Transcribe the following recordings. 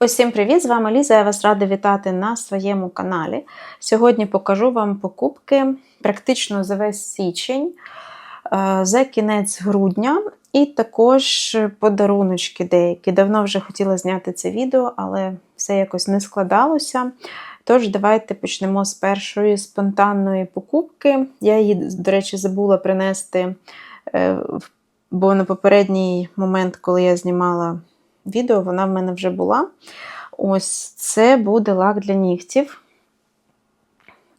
Усім привіт! З вами Ліза. Я вас рада вітати на своєму каналі. Сьогодні покажу вам покупки практично за весь січень, е, за кінець грудня, і також подаруночки деякі. Давно вже хотіла зняти це відео, але все якось не складалося. Тож, давайте почнемо з першої спонтанної покупки. Я її, до речі, забула принести, е, бо на попередній момент, коли я знімала відео, вона в мене вже була. Ось це буде лак для нігтів.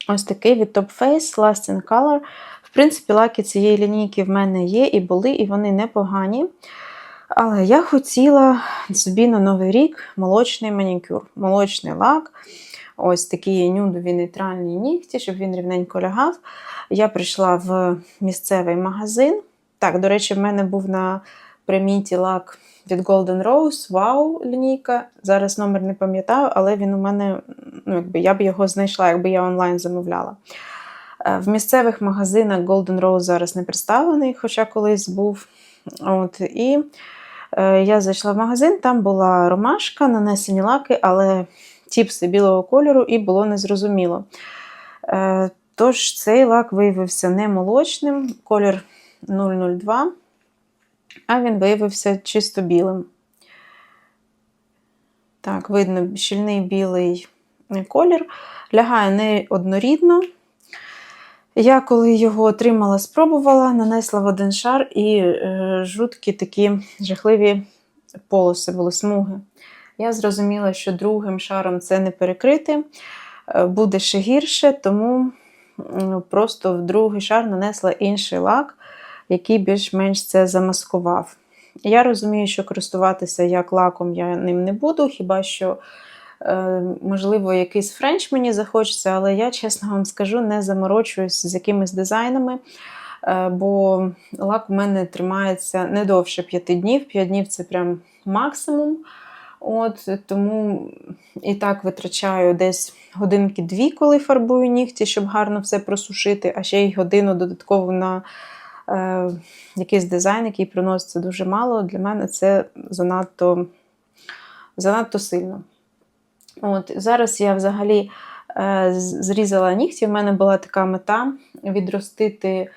Ось такий від Top Face Last in Color. В принципі, лаки цієї лінійки в мене є і були, і вони непогані. Але я хотіла собі на Новий рік молочний манікюр, молочний лак. Ось такі нюдові нейтральні нігті, щоб він рівненько лягав. Я прийшла в місцевий магазин. Так, до речі, в мене був на приміті лак від Golden Rose, вау, лінійка. Зараз номер не пам'ятаю, але він у мене, ну, якби я б його знайшла, якби я онлайн замовляла. Е, В місцевих магазинах Golden Rose зараз не представлений, хоча колись був. От, І е, я зайшла в магазин, там була ромашка, нанесені лаки, але тіпси білого кольору, і було незрозуміло. Е, Тож цей лак виявився не молочним, колір 002 а він виявився чисто білим. Так, видно, щільний білий колір, лягає не однорідно. Я, коли його отримала, спробувала, нанесла в один шар і е, жуткі такі жахливі полоси були смуги. Я зрозуміла, що другим шаром це не перекрити, е, буде ще гірше, тому просто в другий шар нанесла інший лак який більш-менш це замаскував. Я розумію, що користуватися як лаком я ним не буду, хіба що, е, можливо, якийсь френч мені захочеться, але я, чесно вам скажу, не заморочуюсь з якимись дизайнами, е, бо лак у мене тримається не довше 5 днів. 5 днів це прям максимум. От, Тому і так витрачаю десь годинки-дві, коли фарбую нігті, щоб гарно все просушити, а ще й годину додатково на е, якийсь дизайн, який приноситься дуже мало, для мене це занадто занадто сильно. От, Зараз я взагалі е, зрізала нігті. В мене була така мета відростити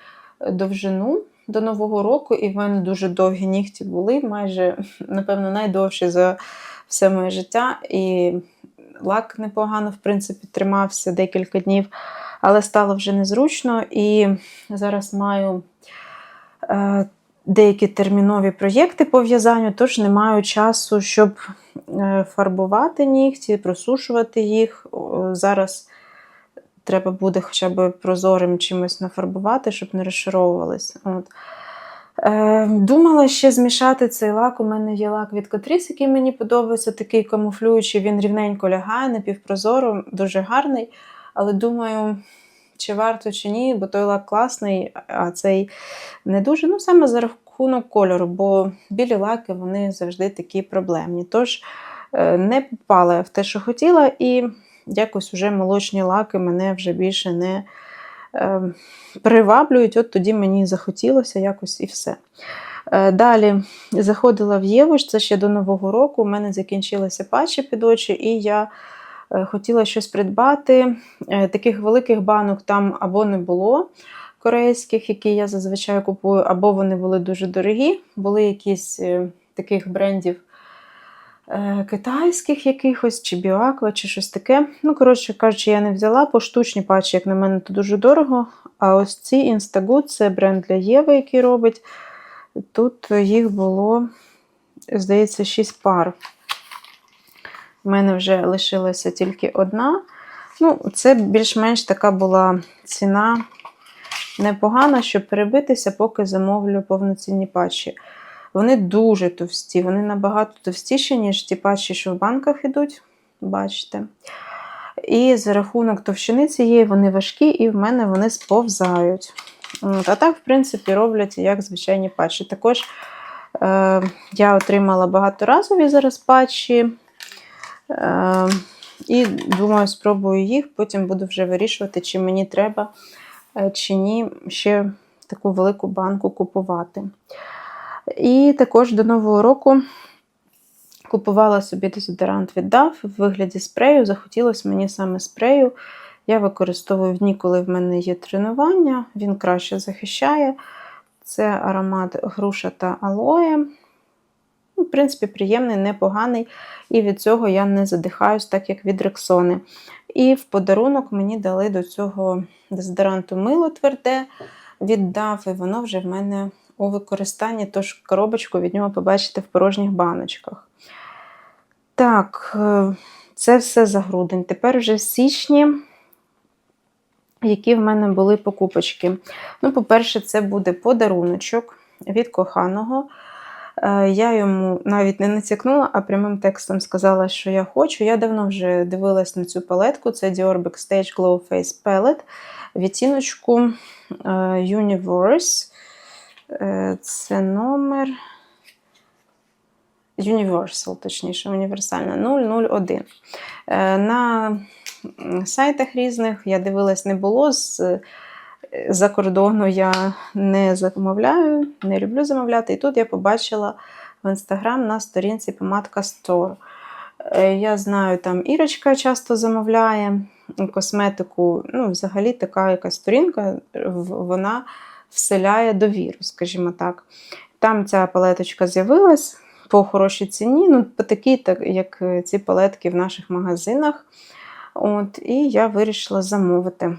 довжину до Нового року, і в мене дуже довгі нігті були, майже, напевно, найдовші за все моє життя. І лак непогано, в принципі, тримався декілька днів, але стало вже незручно. І зараз маю Е, деякі термінові проєкти по в'язанню, тож не маю часу, щоб е, фарбувати нігті, просушувати їх. Зараз треба буде хоча б прозорим чимось нафарбувати, щоб не розшаровувалися. Е, думала ще змішати цей лак. У мене є лак від Catrice, який мені подобається, такий камуфлюючий, він рівненько лягає, напівпрозоро, дуже гарний. Але думаю, чи варто, чи ні, бо той лак класний, а цей не дуже. Ну, саме за рахунок кольору, бо білі лаки вони завжди такі проблемні. Тож е, не попала в те, що хотіла, і якось вже молочні лаки мене вже більше не е, приваблюють. От тоді мені захотілося якось і все. Е, далі заходила в Євуш, це ще до Нового року. У мене закінчилися патчі під очі, і я хотіла щось придбати. Е, таких великих банок там або не було корейських, які я зазвичай купую, або вони були дуже дорогі. Були якісь е, таких брендів китайських якихось, чи Біоаква, чи щось таке. Ну, коротше кажучи, я не взяла, поштучні патчі, як на мене, то дуже дорого. А ось ці Instagood це бренд для Єви, який робить. Тут їх було, здається, 6 пар. У мене вже лишилася тільки одна. Ну, Це більш-менш така була ціна непогана, щоб перебитися, поки замовлю повноцінні патчі. Вони дуже товсті, вони набагато товстіші, ніж ті патчі, що в банках йдуть. Бачите. І за рахунок товщини цієї вони важкі, і в мене вони сповзають. А так, в принципі, роблять як звичайні патчі. Також е, я отримала багаторазові зараз патчі. Е, і думаю, спробую їх, потім буду вже вирішувати, чи мені треба, е, чи ні, ще таку велику банку купувати. І також до Нового року Купувала собі дезодорант DAF в вигляді спрею. Захотілося мені саме спрею. Я використовую в дні, коли в мене є тренування, він краще захищає. Це аромат груша та алоє. Ну, В принципі, приємний, непоганий. І від цього я не задихаюсь, так як від рексони. І в подарунок мені дали до цього дезодоранту мило тверде від DAF, і воно вже в мене у використанні, тож коробочку від нього побачите в порожніх баночках. Так, е, це все за грудень. Тепер вже в січні, які в мене були покупочки. Ну, по-перше, це буде подаруночок від коханого. Е, Я йому навіть не натякнула, а прямим текстом сказала, що я хочу. Я давно вже дивилась на цю палетку. Це Dior Backstage Glow Face Palette. Відтіночку е, Universe. Е, Це номер. Universal, точніше, універсальна 001. Е, На сайтах різних я дивилась, не було. З за кордону я не замовляю, не люблю замовляти. І тут я побачила в інстаграм на сторінці помадка Store. Е, Я знаю, там Ірочка часто замовляє косметику. Ну, взагалі, така якась сторінка, вона вселяє довіру, скажімо так. Там ця палеточка з'явилась по хорошій ціні, ну, по такій, так, як ці палетки в наших магазинах. От, і я вирішила замовити.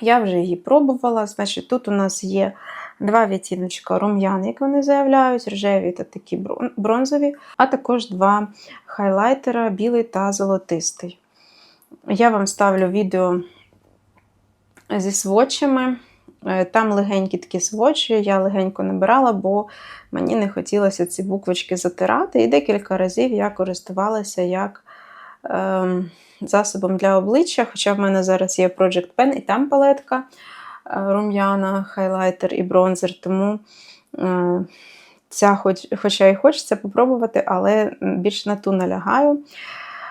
Я вже її пробувала. Значить, тут у нас є два відтіночка рум'ян, як вони заявляють, рожеві та такі бронзові, а також два хайлайтера білий та золотистий. Я вам ставлю відео зі сводчами. Е, Там легенькі такі сводчі, я легенько набирала, бо мені не хотілося ці буквочки затирати. І декілька разів я користувалася як засобом для обличчя. Хоча в мене зараз є Project Pen, і там палетка е, рум'яна, хайлайтер і бронзер. Тому е, ця, хоч, хоча і хочеться попробувати, але більш на ту налягаю.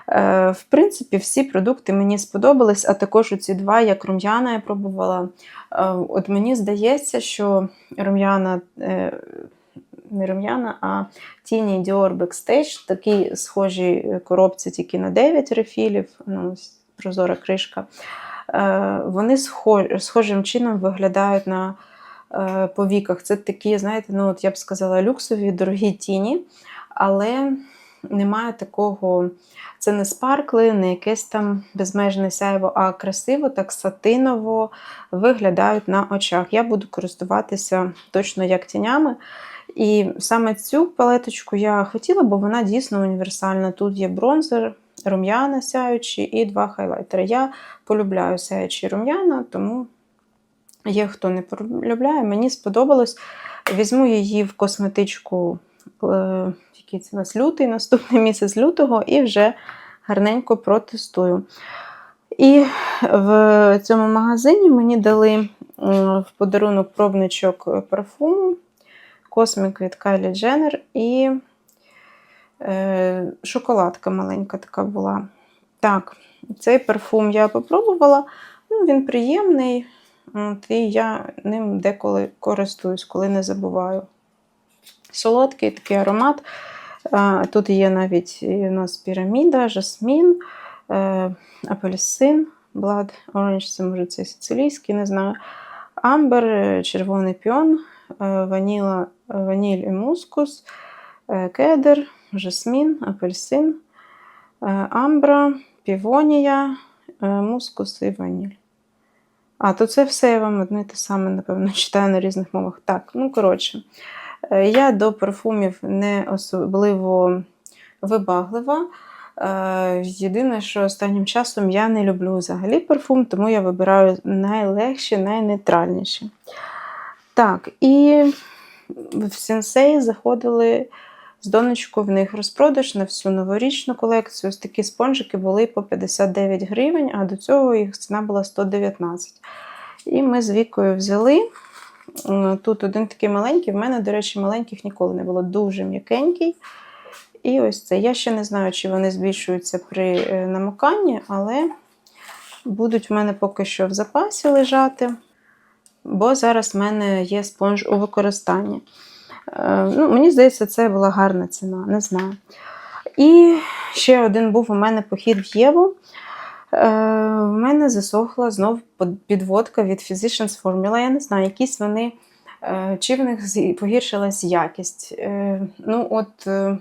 Е, В принципі, всі продукти мені сподобались, а також ці два, як рум'яна, я пробувала. От мені здається, що рум'яна, не рум'яна, а тіні Dior Backstage, такі схожі коробці тільки на 9 рефілів, ну, прозора кришка. Е, Вони схожим чином виглядають на е, повіках. Це такі, знаєте, ну, от я б сказала, люксові, дорогі тіні, але немає такого. Це не спаркли, не якесь там безмежне сяйво, а красиво, так сатиново виглядають на очах. Я буду користуватися точно як тінями. І саме цю палеточку я хотіла, бо вона дійсно універсальна. Тут є бронзер, рум'яна сяючі і два хайлайтери. Я полюбляю сяючі рум'яна, тому є хто не полюбляє, мені сподобалось. Візьму її в косметичку, е, який це у нас лютий, наступний місяць лютого, і вже гарненько протестую. І в цьому магазині мені дали в подарунок пробничок парфуму Космік від Kylie Jenner і е, шоколадка маленька така була. Так, цей парфум я попробувала. Ну, він приємний, от, і я ним деколи користуюсь, коли не забуваю. Солодкий такий аромат. Тут є навіть у нас піраміда, жасмін, е, апельсин, Blood Orange, це може це сицилійський, не знаю. Амбер, е, червоний піон, ваніла, ваніль і мускус, е, кедр, жасмін, апельсин, е, амбра, півонія, е, мускус і ваніль. А, то це все я вам одне і те саме, напевно, читаю на різних мовах. Так, ну коротше. Е, Я до парфумів не особливо вибаглива. Е, Єдине, що останнім часом я не люблю взагалі парфум, тому я вибираю найлегші, найнейтральніші. Так, і в сенсей заходили з донечкою в них розпродаж на всю новорічну колекцію. Ось такі спонжики були по 59 гривень, а до цього їх ціна була 119. І ми з Вікою взяли. Тут один такий маленький, в мене, до речі, маленьких ніколи не було, дуже м'якенький. І ось це. Я ще не знаю, чи вони збільшуються при е, намоканні, але будуть в мене поки що в запасі лежати, бо зараз в мене є спонж у використанні. Е, Ну, мені здається, це була гарна ціна, не знаю. І ще один був у мене похід в Єву. Е, У мене засохла знов підводка від Physicians Formula. Я не знаю, якісь вони, е, чи в них погіршилась якість. Е, Ну, от е,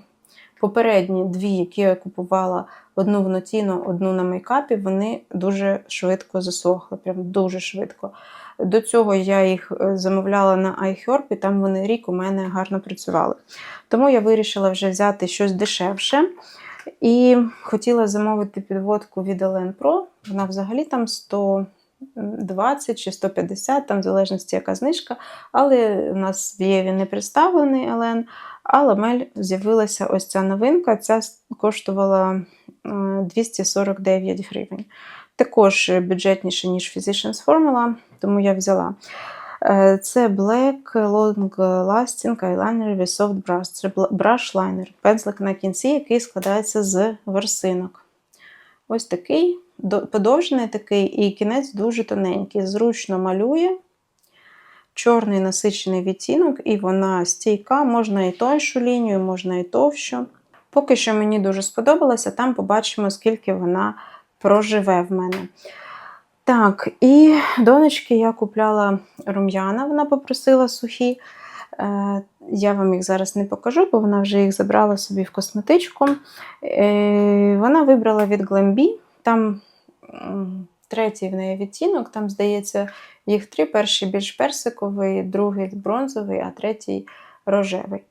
попередні дві, які я купувала, одну в Нотіно, одну на мейкапі, вони дуже швидко засохли. Прям дуже швидко. До цього я їх е, замовляла на iHerb, і там вони рік у мене гарно працювали. Тому я вирішила вже взяти щось дешевше. І хотіла замовити підводку від Elen Pro. Вона взагалі там 120 чи 150, там в залежності яка знижка. Але у нас в Єві не представлений Елен, а ламель з'явилася ось ця новинка. Ця коштувала е, 249 гривень. Також бюджетніше, ніж Physicians Formula, тому я взяла. Е, Це Black Long Lasting Eyeliner with Soft Brush. Це brush liner, пензлик на кінці, який складається з ворсинок. Ось такий, до- подовжений такий, і кінець дуже тоненький. Зручно малює. Чорний насичений відтінок, і вона стійка, можна і тоншу лінію, можна і товщу. Поки що мені дуже сподобалося, там побачимо, скільки вона проживе в мене. Так, і донечки я купляла рум'яна, вона попросила сухі. Е, Я вам їх зараз не покажу, бо вона вже їх забрала собі в косметичку. Е, Вона вибрала від Glambi. Там третій в неї відтінок, там, здається, їх три. Перший більш персиковий, другий бронзовий, а третій рожевий.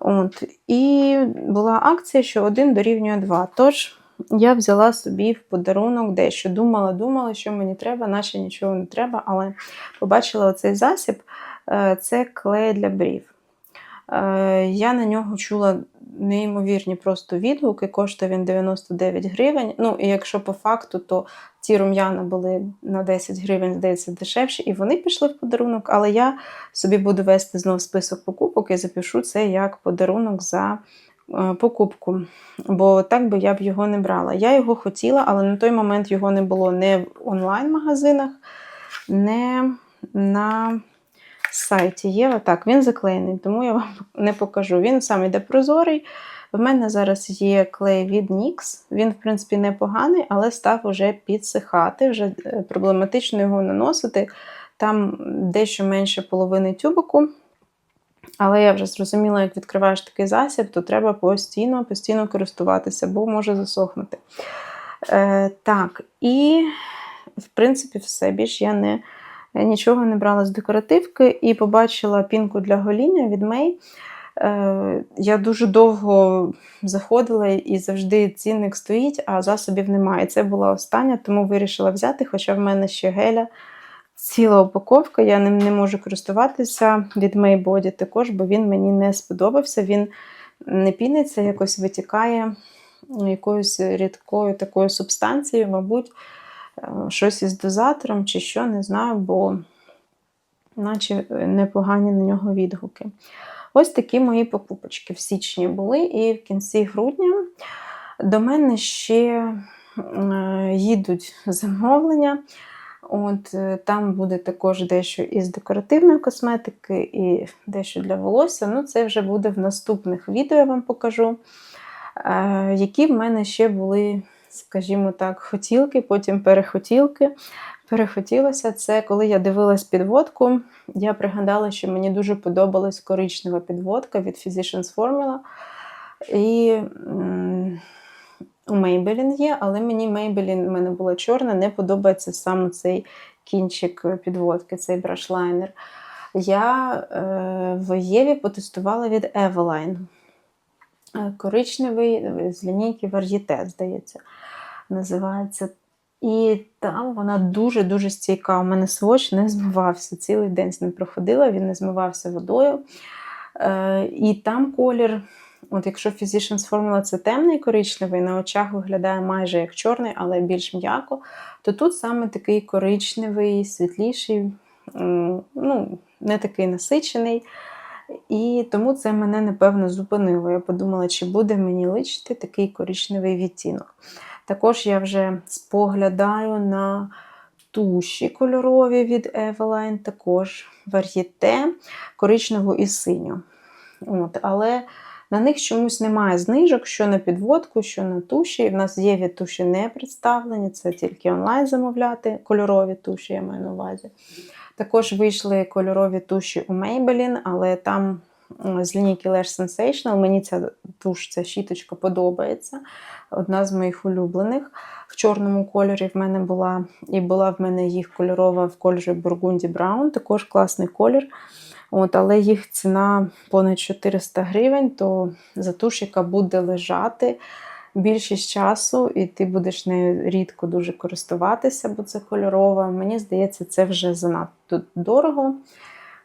От. І була акція, що один дорівнює два. Тож я взяла собі в подарунок дещо. Думала, думала, що мені треба, наче нічого не треба, але побачила оцей засіб. Е, Це клей для брів. Е, Я на нього чула неймовірні просто відгуки, коштує він 99 гривень. Ну, і якщо по факту, то ті рум'яна були на 10 гривень, здається, дешевші, і вони пішли в подарунок, але я собі буду вести знов список покупок і запишу це як подарунок за покупку. Бо так би я б його не брала. Я його хотіла, але на той момент його не було не в онлайн-магазинах, не на сайті Єва. Так, він заклеєний, тому я вам не покажу. Він сам іде прозорий. В мене зараз є клей від NYX. Він, в принципі, непоганий, але став уже підсихати, вже е, проблематично його наносити. Там дещо менше половини тюбику. Але я вже зрозуміла, як відкриваєш такий засіб, то треба постійно, постійно користуватися, бо може засохнути. Е, так, і в принципі, все. Більш я не, нічого не брала з декоративки і побачила пінку для гоління від May. Е, я дуже довго заходила і завжди цінник стоїть, а засобів немає. Це була остання, тому вирішила взяти, хоча в мене ще геля. Ціла упаковка, я ним не можу користуватися від Body також, бо він мені не сподобався. Він не піниться, якось витікає якоюсь рідкою такою субстанцією, мабуть, е, щось із дозатором чи що, не знаю, бо наче непогані на нього відгуки. Ось такі мої покупочки в січні були, і в кінці грудня до мене ще е, їдуть замовлення. От е, Там буде також дещо із декоративної косметики, і дещо для волосся. Ну, це вже буде в наступних відео, я вам покажу. Е, Які в мене ще були, скажімо так, хотілки, потім перехотілки. Перехотілося це, коли я дивилась підводку. Я пригадала, що мені дуже подобалась коричнева підводка від Physicians Formula. І у Maybelline є, але мені Maybelline в мене була чорна, не подобається саме цей кінчик підводки, цей брашлайнер. Я е, в Єві потестувала від Eveline. Е, Коричневий з лінійки Varieté, здається, називається. І там вона дуже-дуже стійка. У мене сводч не змивався. Цілий день з ним проходила, він не змивався водою. Е, і там колір, от якщо Physicians Formula це темний коричневий, на очах виглядає майже як чорний, але більш м'яко, то тут саме такий коричневий, світліший, ну, не такий насичений. І тому це мене, напевно, зупинило. Я подумала, чи буде мені личити такий коричневий відтінок. Також я вже споглядаю на туші кольорові від Eveline, також вар'єте, коричневу і синю. От, але На них чомусь немає знижок, що на підводку, що на туші. В нас є від туші не представлені, це тільки онлайн замовляти, кольорові туші, я маю на увазі. Також вийшли кольорові туші у Maybelline, але там з лінійки Lash Sensational. Мені ця туш, ця щіточка подобається. Одна з моїх улюблених. В чорному кольорі в мене була, і була в мене їх кольорова в кольорі Burgundy Brown, також класний колір. От, але їх ціна понад 400 гривень, то за туш, яка буде лежати більшість часу, і ти будеш нею рідко дуже користуватися, бо це кольорова. Мені здається, це вже занадто дорого.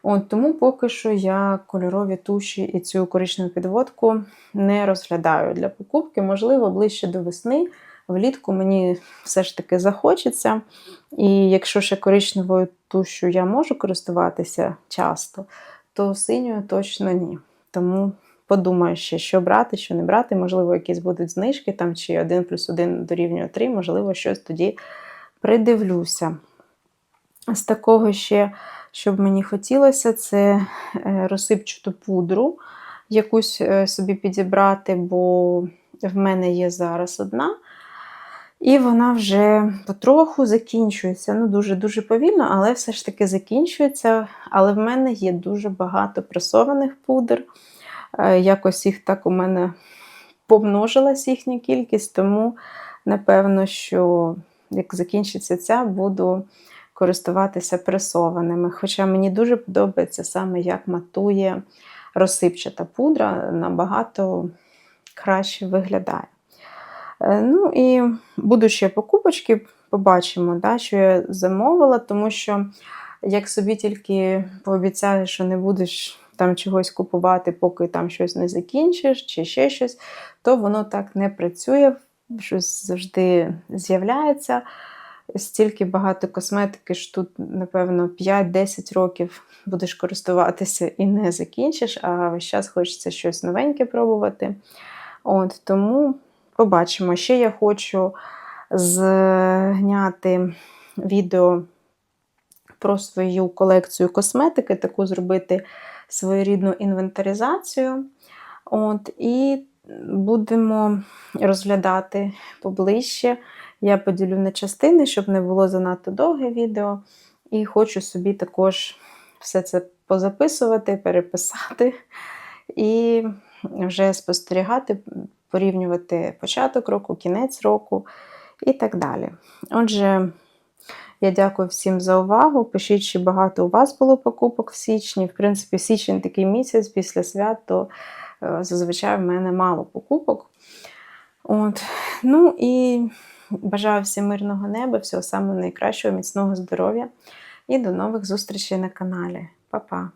От, тому поки що я кольорові туші і цю коричневу підводку не розглядаю для покупки. Можливо, ближче до весни. Влітку мені все ж таки захочеться. І якщо ще коричневою тушю я можу користуватися часто, то синьою точно ні. Тому подумаю ще, що брати, що не брати. Можливо, якісь будуть знижки там, чи 1 плюс 1 дорівнює 3, можливо, щось тоді придивлюся. З такого ще, що б мені хотілося, це е, розсипчату пудру якусь е, собі підібрати, бо в мене є зараз одна. І вона вже потроху закінчується. Ну, дуже-дуже повільно, але все ж таки закінчується. Але в мене є дуже багато пресованих пудр. Е, Якось їх так у мене помножилась їхня кількість, тому напевно, що як закінчиться ця, буду користуватися пресованими. Хоча мені дуже подобається саме, як матує розсипчата пудра, набагато краще виглядає. Е, Ну і будуть ще покупочки, побачимо, да, що я замовила, тому що як собі тільки пообіцяєш, що не будеш там чогось купувати, поки там щось не закінчиш, чи ще щось, то воно так не працює, щось завжди з'являється. Стільки багато косметики, що тут, напевно, 5-10 років будеш користуватися і не закінчиш, а весь час хочеться щось новеньке пробувати. От, Тому побачимо. Ще я хочу зняти відео про свою колекцію косметики, таку зробити своєрідну інвентаризацію. От, І будемо розглядати поближче. Я поділю на частини, щоб не було занадто довге відео. І хочу собі також все це позаписувати, переписати і вже спостерігати, порівнювати початок року, кінець року і так далі. Отже, я дякую всім за увагу. Пишіть, чи багато у вас було покупок в січні. В принципі, січень такий місяць після свят, то е, зазвичай в мене мало покупок. От. Ну і бажаю всім мирного неба, всього самого найкращого, міцного здоров'я і до нових зустрічей на каналі. Па-па!